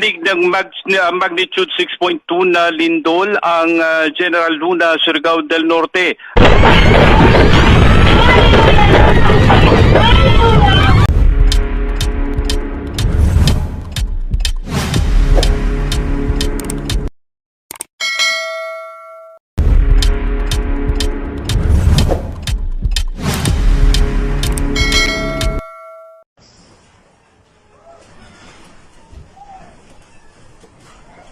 Diyanig ng mag- magnitude 6.2 na lindol ang ah, General Luna, Surigao del Norte.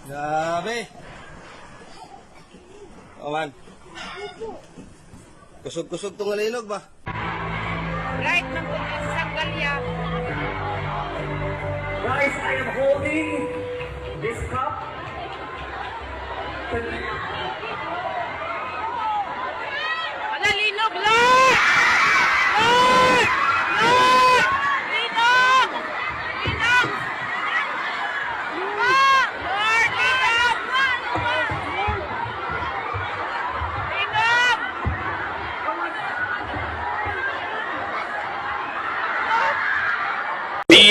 Grabe. Oman. Kusog-kusog tong alinog ba? Right ng isang galya. Guys, I am holding this cup.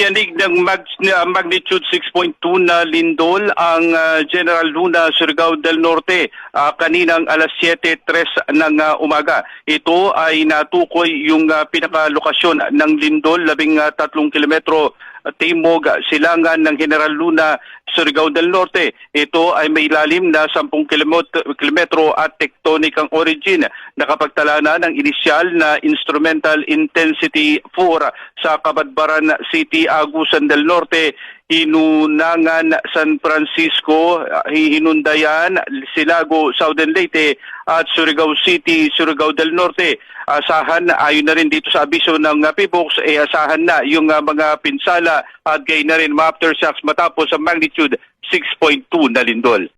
Diyanig ng mag- magnitude 6.2 na lindol ang ah, General Luna, Surigao del Norte ah, kaninang alas 7.03 ng ah, umaga. Ito ay natukoy yung ah, pinakalokasyon ng lindol, labing ah, tatlong kilometro timog silangan ng General Luna, Surigao del Norte. Ito ay may lalim na 10 kilometro, at tectonic ang origin. Nakapagtala na ng inisyal na instrumental intensity 4 sa Kabadbaran City, Agusan del Norte, Hinunangan, San Francisco, Hinundayan, Silago, Southern Leyte at Surigao City, Surigao del Norte. Asahan ayon na rin dito sa abiso ng PBOX, eh asahan na yung uh, mga pinsala at gay na rin mga aftershocks matapos sa magnitude 6.2 na lindol.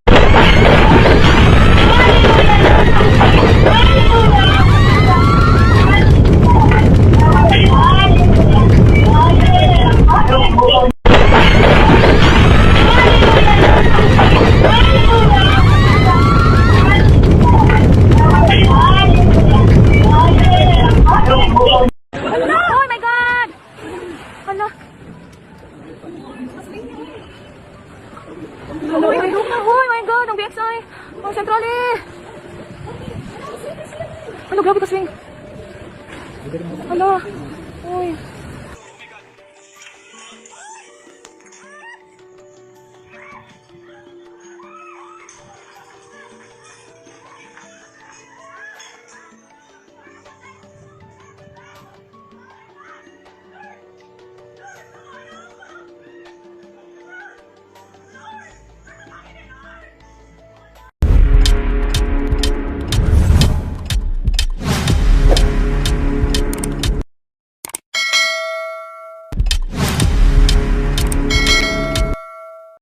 God, ang sentrali. Hala, grabe ka swing. Hala. Uy.